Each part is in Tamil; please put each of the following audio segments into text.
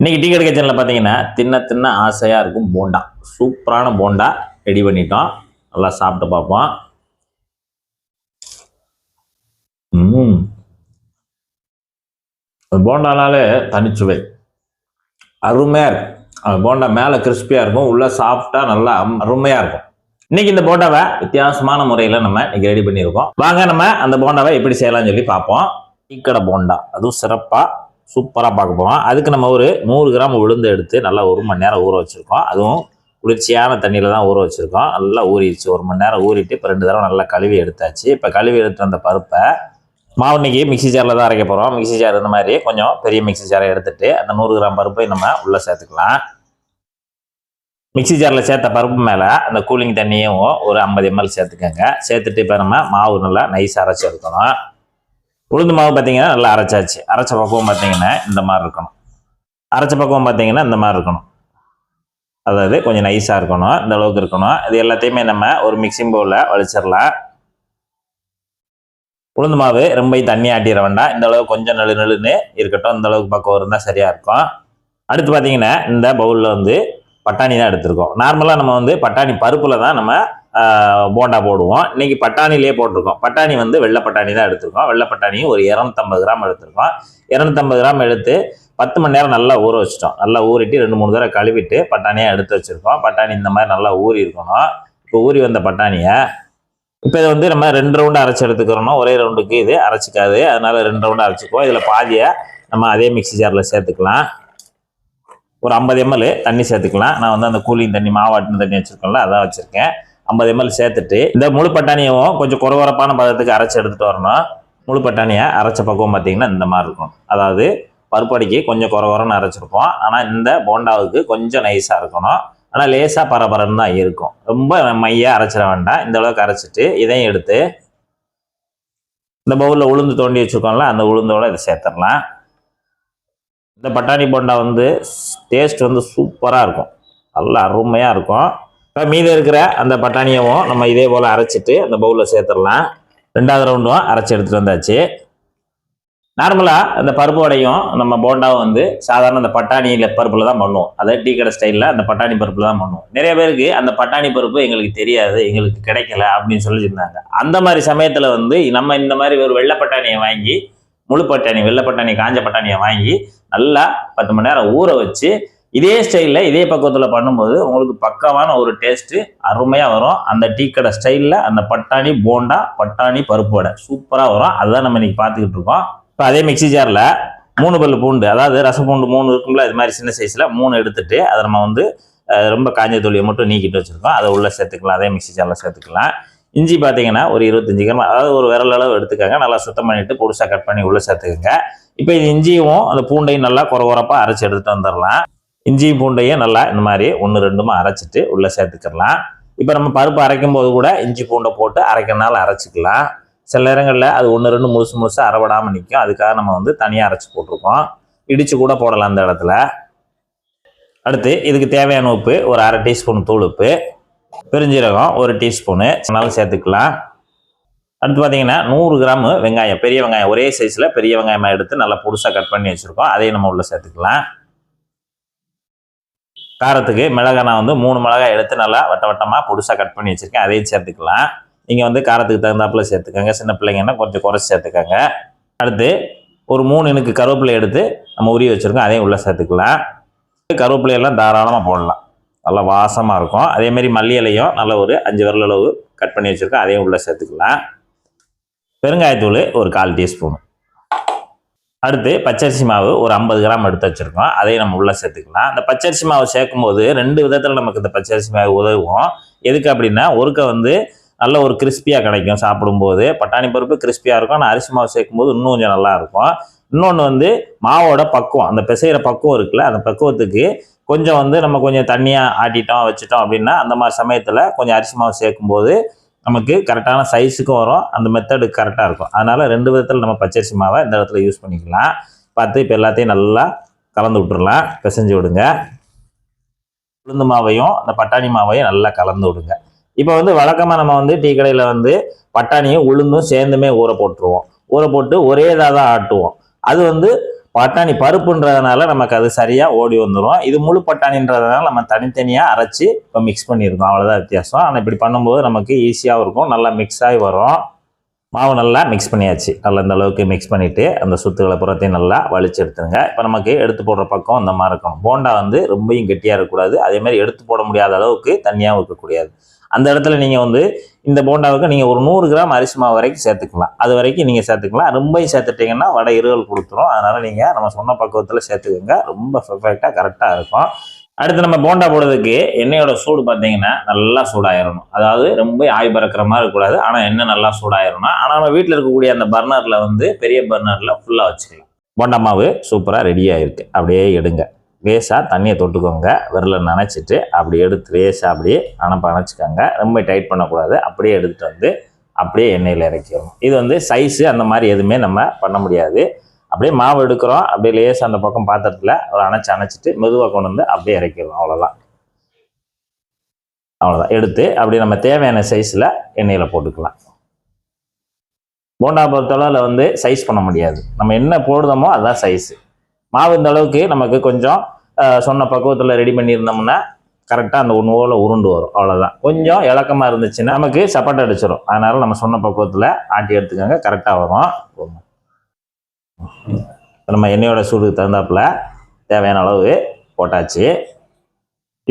இன்னைக்கு டீ கடை கிச்சனில் பார்த்தீங்கன்னா தின்ன தின்ன ஆசையாக இருக்கும் போண்டா. சூப்பரான போண்டா ரெடி பண்ணிட்டோம். நல்லா சாப்பிட்டு பார்ப்போம். ம். போண்டானாலே தனிச்சுவை. அருமையாக இருக்கும். அந்த போண்டா மேலே கிறிஸ்பியாக இருக்கும். உள்ளே சாஃப்டாக நல்லா அருமையாக இருக்கும். இன்னைக்கு இந்த போண்டாவை வித்தியாசமான முறையில் நம்ம இன்னைக்கு ரெடி பண்ணியிருக்கோம். வாங்க நம்ம அந்த போண்டாவை எப்படி செய்யலாம்னு சொல்லி பார்ப்போம். டீக்கடை போண்டா. அதுவும் சிறப்பாக சூப்பராக பார்க்க போகிறோம் அதுக்கு நம்ம ஒரு நூறு கிராம் உளுந்து எடுத்து நல்லா ஒரு மணி நேரம் ஊற வச்சுருக்கோம். அதுவும் குளிர்ச்சியான தண்ணியில் தான் ஊற வச்சுருக்கோம். நல்லா ஊறிடுச்சு. ஒரு மணி நேரம் ஊறிட்டு இப்போ ரெண்டு தடவை நல்லா கழுவி எடுத்தாச்சு. இப்போ கழுவி எடுத்து வந்த பருப்பை மாவு இன்னைக்கு மிக்ஸி ஜாரில் தான் அரைக்க போகிறோம் மிக்ஸி ஜார் இந்த மாதிரி கொஞ்சம் பெரிய மிக்ஸி ஜாரை எடுத்துட்டு அந்த நூறு கிராம் பருப்பை நம்ம உள்ளே சேர்த்துக்கலாம். மிக்ஸி ஜாரில் சேர்த்த பருப்பு மேலே அந்த கூலிங் தண்ணியும் ஒரு ஐம்பது எம்எல் சேர்த்துக்கோங்க. சேர்த்துட்டு இப்போ நம்ம மாவு நல்லா நைஸ் அரைச்சி எடுக்கணும். உளுந்து மாவு பார்த்தீங்கன்னா நல்லா அரைச்சாச்சு. அரைச்ச பக்குவம் பார்த்தீங்கன்னா இந்த மாதிரி இருக்கணும். அரைச்ச பக்குவம் பார்த்தீங்கன்னா இந்த மாதிரி இருக்கணும். அதாவது கொஞ்சம் நைஸாக இருக்கணும். இந்த அளவுக்கு இருக்கணும். இது எல்லாத்தையுமே நம்ம ஒரு மிக்சிங் பவுலில் வலிச்சிடலாம். உளுந்து மாவு ரொம்ப தண்ணி ஆட்டிட வேண்டாம். இந்த அளவுக்கு கொஞ்சம் நழு நழுன்னு இருக்கட்டும். இந்த அளவுக்கு பக்கம் இருந்தால் சரியாக இருக்கும். அடுத்து பார்த்தீங்கன்னா இந்த பவுலில் வந்து பட்டாணி தான் எடுத்திருக்கோம். நார்மலாக நம்ம வந்து பட்டாணி பருப்பில் தான் நம்ம போண்டா போடுவோம். இன்னைக்கு பட்டாணிலே போட்டிருக்கோம். பட்டாணி வந்து வெள்ளை பட்டாணி தான் எடுத்திருக்கோம். வெள்ளை பட்டாணியும் ஒரு இரநூத்தம்பது கிராம் எடுத்திருக்கோம். இரநூத்தம்பது கிராம் எடுத்து பத்து மணி நேரம் நல்லா ஊற வச்சிட்டோம். நல்லா ஊறிட்டு ரெண்டு மூணு தடவை கழுவிட்டு பட்டாணியாக எடுத்து வச்சுருக்கோம். பட்டாணி இந்த மாதிரி நல்லா ஊறி இருக்கணும். இப்போ ஊறி வந்த பட்டாணியை இப்போ இதை வந்து நம்ம ரெண்டு ரவுண்டு அரைச்சி எடுத்துக்கிறோம்னா ஒரே ரவுண்டுக்கு இது அரைச்சிக்காது. அதனால் ரெண்டு ரவுண்டு அரைச்சிக்குவோம். இதில் பாதியை நம்ம அதே மிக்ஸி ஜாரில் சேர்த்துக்கலாம். ஒரு ஐம்பது எம்எல் தண்ணி சேர்த்துக்கலாம். நான் வந்து அந்த கூலிங் தண்ணி மாவாட்டின தண்ணி வச்சுருக்கோம்ல அதான் வச்சுருக்கேன். ஐம்பது எம்எல் சேர்த்துட்டு இந்த முழு பட்டாணியும் கொஞ்சம் குறவரப்பான பதத்துக்கு அரைச்சி எடுத்துகிட்டு வரணும். முழு பட்டாணியை அரைச்ச பக்குவம் பார்த்தீங்கன்னா இந்த மாதிரி இருக்கும். அதாவது பருப்படிக்கு கொஞ்சம் குறவரன்னு அரைச்சிருப்போம். ஆனால் இந்த போண்டாவுக்கு கொஞ்சம் நைஸாக இருக்கணும். ஆனால் லேசாக பரபரன்னு தான் இருக்கும். ரொம்ப மையாக அரைச்சிட வேண்டாம். இந்த அளவுக்கு அரைச்சிட்டு இதையும் எடுத்து இந்த பவுலில் உளுந்து தோண்டி வச்சுருக்கோம்ல அந்த உளுந்தோட இதை சேர்த்துடலாம். இந்த பட்டாணி போண்டா வந்து டேஸ்ட் வந்து சூப்பராக இருக்கும். நல்லா அருமையாக இருக்கும். இப்போ மீதி இருக்கிற அந்த பட்டாணியவும் நம்ம இதே போல் அரைச்சிட்டு அந்த பவுலில் சேர்த்துடலாம். ரெண்டாவது ரவுண்டும் அரைச்சி எடுத்துகிட்டு வந்தாச்சு. நார்மலாக அந்த பருப்பு வடையும் நம்ம போண்டாவும் வந்து சாதாரண அந்த பட்டாணியில் பருப்பில் தான் பண்ணுவோம். அதாவது டீ கடை ஸ்டைலில் அந்த பட்டாணி பருப்பில் தான் பண்ணுவோம். நிறைய பேருக்கு அந்த பட்டாணி பருப்பு எங்களுக்கு தெரியாது எங்களுக்கு கிடைக்கல அப்படின்னு சொல்லியிருந்தாங்க. அந்த மாதிரி சமயத்தில் வந்து நம்ம இந்த மாதிரி ஒரு வெள்ளை பட்டாணியை வாங்கி முழு பட்டாணி வெள்ளை பட்டாணி காஞ்ச பட்டாணியை வாங்கி நல்லா பத்து மணி நேரம் ஊற வச்சு இதே ஸ்டைலில் இதே பக்குவத்தில் பண்ணும்போது உங்களுக்கு பக்கமான ஒரு டேஸ்ட்டு அருமையாக வரும். அந்த டீ கடை ஸ்டைலில் அந்த பட்டாணி போண்டா பட்டாணி பருப்பு வடை சூப்பராக வரும். அதுதான் நம்ம இன்றைக்கி பார்த்துக்கிட்டு இருக்கோம். இப்போ அதே மிக்ஸி ஜாரில் மூணு பல்லு பூண்டு அதாவது ரசம் பூண்டு மூணு இருக்கும்ல இது மாதிரி சின்ன சைஸில் மூணு எடுத்துட்டு அதை நம்ம வந்து ரொம்ப காஞ்ச தொலியை மட்டும் நீக்கிட்டு வச்சுருக்கோம். அதை உள்ளே சேர்த்துக்கலாம். அதே மிக்ஸி ஜாரில் சேர்த்துக்கலாம். இஞ்சி பார்த்தீங்கன்னா ஒரு இருபத்தஞ்சி கிராம் அதாவது ஒரு விரல் அளவு எடுத்துக்கோங்க. நல்லா சுத்தம் பண்ணிவிட்டு பொடிசாக கட் பண்ணி உள்ளே சேர்த்துக்கோங்க. இப்போ இது இஞ்சியும் அந்த பூண்டையும் நல்லா குறை குறப்பாக அரைச்சி எடுத்துகிட்டு வந்துடலாம். இஞ்சியும் பூண்டையும் நல்லா இந்த மாதிரி ஒன்று ரெண்டுமா அரைச்சிட்டு உள்ளே சேர்த்துக்கிடலாம் இப்போ நம்ம பருப்பு அரைக்கும் போது கூட இஞ்சி பூண்டை போட்டு அரைக்கிறனால அரைச்சிக்கலாம். சில நேரங்களில் அது ஒன்று ரெண்டு முழுசு முழுசாக அரைபடாமல் நிற்கும் அதுக்காக நம்ம வந்து தனியாக அரைச்சி போட்டிருக்கோம். இடித்து கூட போடலாம் அந்த இடத்துல. அடுத்து இதுக்கு தேவையான உப்பு ஒரு அரை டீஸ்பூன் தூள் உப்பு பெருஞ்சீரகம் ஒரு டீஸ்பூனு அதனாலும் சேர்த்துக்கலாம். அடுத்து பார்த்தீங்கன்னா நூறு கிராம் வெங்காயம் பெரிய வெங்காயம் ஒரே சைஸில் பெரிய வெங்காயமாக எடுத்து நல்லா புதுசாக கட் பண்ணி வச்சுருக்கோம். அதையும் நம்ம உள்ளே சேர்த்துக்கலாம். காரத்துக்கு மிளகாய் நான் வந்து மூணு மிளகாய் எடுத்து நல்லா வட்ட வட்டமாக புதுசாக கட் பண்ணி வச்சுருக்கேன். அதையும் சேர்த்துக்கலாம். நீங்கள் வந்து காரத்துக்கு தகுந்தாப்புல சேர்த்துக்கோங்க. சின்ன பிள்ளைங்கன்னா கொஞ்சம் குறைச்சி சேர்த்துக்கோங்க. அடுத்து ஒரு மூணு எனக்கு கருவேப்பிலை எடுத்து நம்ம உரிய வச்சுருக்கோம். அதையும் உள்ளே சேர்த்துக்கலாம். கருவேப்பிலையெல்லாம் தாராளமாக போடலாம். நல்லா வாசமாக இருக்கும். அதேமாரி மல்லி இலையும் நல்ல ஒரு அஞ்சு விரல் அளவு கட் பண்ணி வச்சுருக்கோம். அதையும் உள்ளே சேர்த்துக்கலாம். பெருங்காயத்தூள் ஒரு கால் டீஸ்பூன். அடுத்து பச்சரிசி மாவு ஒரு ஐம்பது கிராம் எடுத்து வச்சுருக்கோம். அதையும் நம்ம உள்ளே சேர்த்துக்கலாம். அந்த பச்சரிசி மாவு சேர்க்கும்போது ரெண்டு விதத்தில் நமக்கு இந்த பச்சரிசி மாவு உதவும். எதுக்கு அப்படின்னா ஒருக்க வந்து நல்ல ஒரு கிறிஸ்பியாக கிடைக்கும் சாப்பிடும்போது. பட்டாணி பருப்பு கிறிஸ்பியாக இருக்கும். ஆனால் அரிசி மாவு சேர்க்கும்போது இன்னும் கொஞ்சம் நல்லாயிருக்கும் இன்னொன்று வந்து மாவோட பக்குவம். அந்த பிசைகிற பக்குவம் இருக்குல்ல அந்த பக்குவத்துக்கு கொஞ்சம் வந்து நம்ம கொஞ்சம் தண்ணியாக ஆட்டிட்டோம் வச்சுட்டோம் அப்படின்னா அந்த மாதிரி சமயத்தில் கொஞ்சம் அரிசி மாவு சேர்க்கும்போது நமக்கு கரெக்டான சைஸுக்கும் வரும். அந்த மெத்தடு கரெக்டாக இருக்கும். அதனால் ரெண்டு விதத்தில் நம்ம பச்சரிசி மாவை இந்த இடத்துல யூஸ் பண்ணிக்கலாம். பார்த்து இப்போ எல்லாத்தையும் நல்லா கலந்து விட்டுறலாம். பிசைஞ்சு விடுங்க. உளுந்து மாவையும் அந்த பட்டாணி மாவையும் நல்லா கலந்து விடுங்க. இப்போ வந்து வழக்கமாக நம்ம வந்து டீ கடையில் வந்து பட்டாணியும் உளுந்தும் சேர்ந்துமே ஊற போட்டுருவோம். ஊற போட்டு ஒரே இதாக தான் ஆட்டுவோம். அது வந்து பட்டாணி பருப்புன்றதுனால நமக்கு அது சரியாக ஓடி வந்துடும் இது முழு பட்டாணின்றதுனால நம்ம தனித்தனியாக அரைச்சி இப்போ மிக்ஸ் பண்ணியிருக்கோம் அவ்வளோதான் வித்தியாசம். ஆனால் இப்படி பண்ணும்போது நமக்கு ஈஸியாகவும் இருக்கும். நல்லா மிக்ஸ் ஆகி வரும். மாவு நல்லா மிக்ஸ் பண்ணியாச்சு. நல்லா இந்த அளவுக்கு மிக்ஸ் பண்ணிவிட்டு அந்த சுத்துக்களை புறத்தையும் நல்லா வலிச்சு எடுத்துருங்க. இப்போ நமக்கு எடுத்து போடுற பக்கம் இந்த மாதிரி இருக்கும் போண்டா வந்து ரொம்பையும் கெட்டியாக இருக்கக்கூடாது. அதேமாதிரி எடுத்து போட முடியாத அளவுக்கு தண்ணியாகவும் இருக்கக்கூடாது. அந்த இடத்துல நீங்கள் வந்து இந்த போண்டாவுக்கு நீங்கள் ஒரு நூறு கிராம் அரிசி மாவு வரைக்கும் சேர்த்துக்கலாம். அது வரைக்கும் நீங்கள் சேர்த்துக்கலாம். ரொம்பையும் சேர்த்துட்டிங்கன்னா வடை இருகல் கொடுத்துரும். அதனால் நீங்கள் நம்ம சொன்ன பக்குவத்தில் சேர்த்துக்கோங்க. ரொம்ப பெர்ஃபெக்டாக கரெக்டாக இருக்கும். அடுத்து நம்ம போண்டா போடுறதுக்கு எண்ணெயோட சூடு பார்த்தீங்கன்னா நல்லா சூடாயிடணும் அதாவது ரொம்ப ஆய் பறக்கிற மாதிரி இருக்கக்கூடாது. ஆனால் எண்ணெய் நல்லா சூடாயிரணும். ஆனால் நம்ம வீட்டில் இருக்கக்கூடிய அந்த பர்னரில் வந்து பெரிய பர்னரில் ஃபுல்லாக வச்சுக்கலாம். போண்டா மாவு சூப்பராக ரெடி ஆயிருக்கு. அப்படியே எடுங்க. லேசாக தண்ணியை தொட்டுக்கோங்க. விரல நனைச்சிட்டு அப்படி எடுத்து லேசாக அப்படியே அனப்ப அணைச்சிக்கோங்க. ரொம்ப டைட் பண்ணக்கூடாது. அப்படியே எடுத்துகிட்டு வந்து அப்படியே எண்ணெயில் இறக்கிடணும். இது வந்து சைஸு அந்த மாதிரி எதுவுமே நம்ம பண்ண முடியாது. அப்படியே மாவு எடுக்கிறோம். அப்படியே லேசாக அந்த பக்கம் பாத்திரத்தில் ஒரு அணைச்சி அணைச்சிட்டு மெதுவாக கொண்டு வந்து அப்படியே இறக்கிடணும். அவ்வளோதான் அவ்வளோதான் எடுத்து அப்படியே நம்ம தேவையான சைஸில் எண்ணெயில் போட்டுக்கலாம். போண்டா பொறுத்தளவில் வந்து சைஸ் பண்ண முடியாது. நம்ம என்ன போடுதோமோ அதுதான் சைஸு மாவு இந்த அளவுக்கு நமக்கு கொஞ்சம் சொன்ன பக்குவத்தில் ரெடி பண்ணியிருந்தோம்னா கரெக்டாக அந்த ஒன்று ஓவில் உருண்டு வரும். அவ்வளோதான் கொஞ்சம் இலக்கமாக இருந்துச்சுன்னா நமக்கு சப்பாட்டை அடிச்சிடும் அதனால நம்ம சொன்ன பக்குவத்தில் ஆட்டி எடுத்துக்கோங்க. கரெக்டாக வரும். நம்ம எண்ணெயோட சூடுக்கு தகுந்தாப்புல தேவையான அளவு போட்டாச்சு.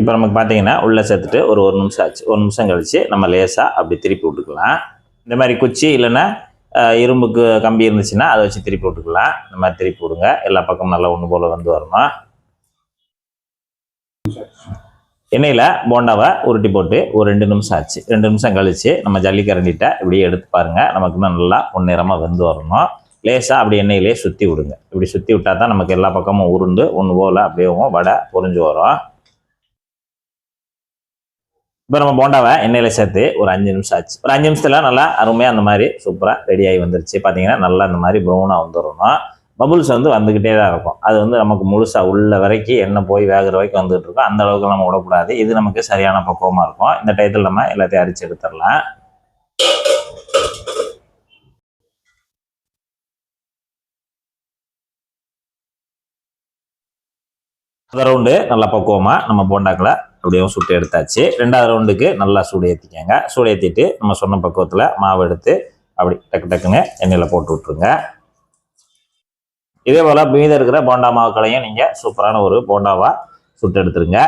இப்போ நமக்கு பார்த்தீங்கன்னா உள்ளே சேர்த்துட்டு ஒரு ஒரு நிமிஷம் ஆச்சு. ஒரு நிமிஷம் கழித்து நம்ம லேசாக அப்படி திருப்பி விட்டுக்கலாம். இந்த மாதிரி குச்சி இல்லைன்னா இரும்புக்கு கம்பி இருந்துச்சுன்னா அதை வச்சு திருப்பி விட்டுக்கலாம் இந்த மாதிரி திருப்பி விடுங்க எல்லா பக்கமும் நல்லா ஒன்று போல் வந்து வரணும். எண்ணெயில் போண்டாவை உருட்டி போட்டு ஒரு ரெண்டு நிமிஷம் ஆச்சு. ரெண்டு நிமிஷம் கழித்து நம்ம ஜல்லிக்கரண்டிட்ட இப்படியே எடுத்து பாருங்கள் நமக்கு இன்னும் நல்லா பொன்னிறமாக வெந்து வரணும். லேசாக அப்படி எண்ணெயிலே சுற்றி விடுங்க. இப்படி சுற்றி விட்டா தான் நமக்கு எல்லா பக்கமும் உருண்டு ஒன்று போல் அப்படியே வடை பொரிஞ்சு வரும். இப்போ நம்ம போண்டாவை எண்ணெயில் சேர்த்து ஒரு அஞ்சு நிமிஷம் ஆச்சு. ஒரு அஞ்சு நிமிஷத்தில் நல்லா அருமையாக அந்த மாதிரி சூப்பராக ரெடி ஆகி வந்துருச்சு. பார்த்தீங்கன்னா நல்லா அந்த மாதிரி ப்ரௌனாக வந்துடணும். பபுள்ஸ் வந்து வந்துக்கிட்டே தான் இருக்கும். அது வந்து நமக்கு முழுசாக உள்ள வரைக்கும் எண்ணெய் போய் வேகிற வரைக்கும் வந்துட்டு இருக்கும். அந்த அளவுக்கு நம்ம விடக்கூடாது. இது நமக்கு சரியான பக்குவமாக இருக்கும். இந்த டயத்தில் நம்ம எல்லாத்தையும் அரிச்சு எடுத்துடலாம். அதை ரவுண்டு நல்லா பக்குவமாக நம்ம போண்டாக்களை அப்படியும் சுட்டு எடுத்தாச்சு. ரெண்டாவது ரவுண்டுக்கு நல்லா சூடு ஏற்றிக்கங்க சூடு ஏற்றிட்டு நம்ம சொன்ன பக்குவத்தில் மாவு எடுத்து அப்படி டக்கு டக்குன்னு எண்ணெயில் போட்டு விட்ருங்க இதே போல் மீதம் இருக்கிற போண்டா மாவுக்களையும் நீங்கள் சூப்பரான ஒரு போண்டாவாக சுட்டு எடுத்துருங்க.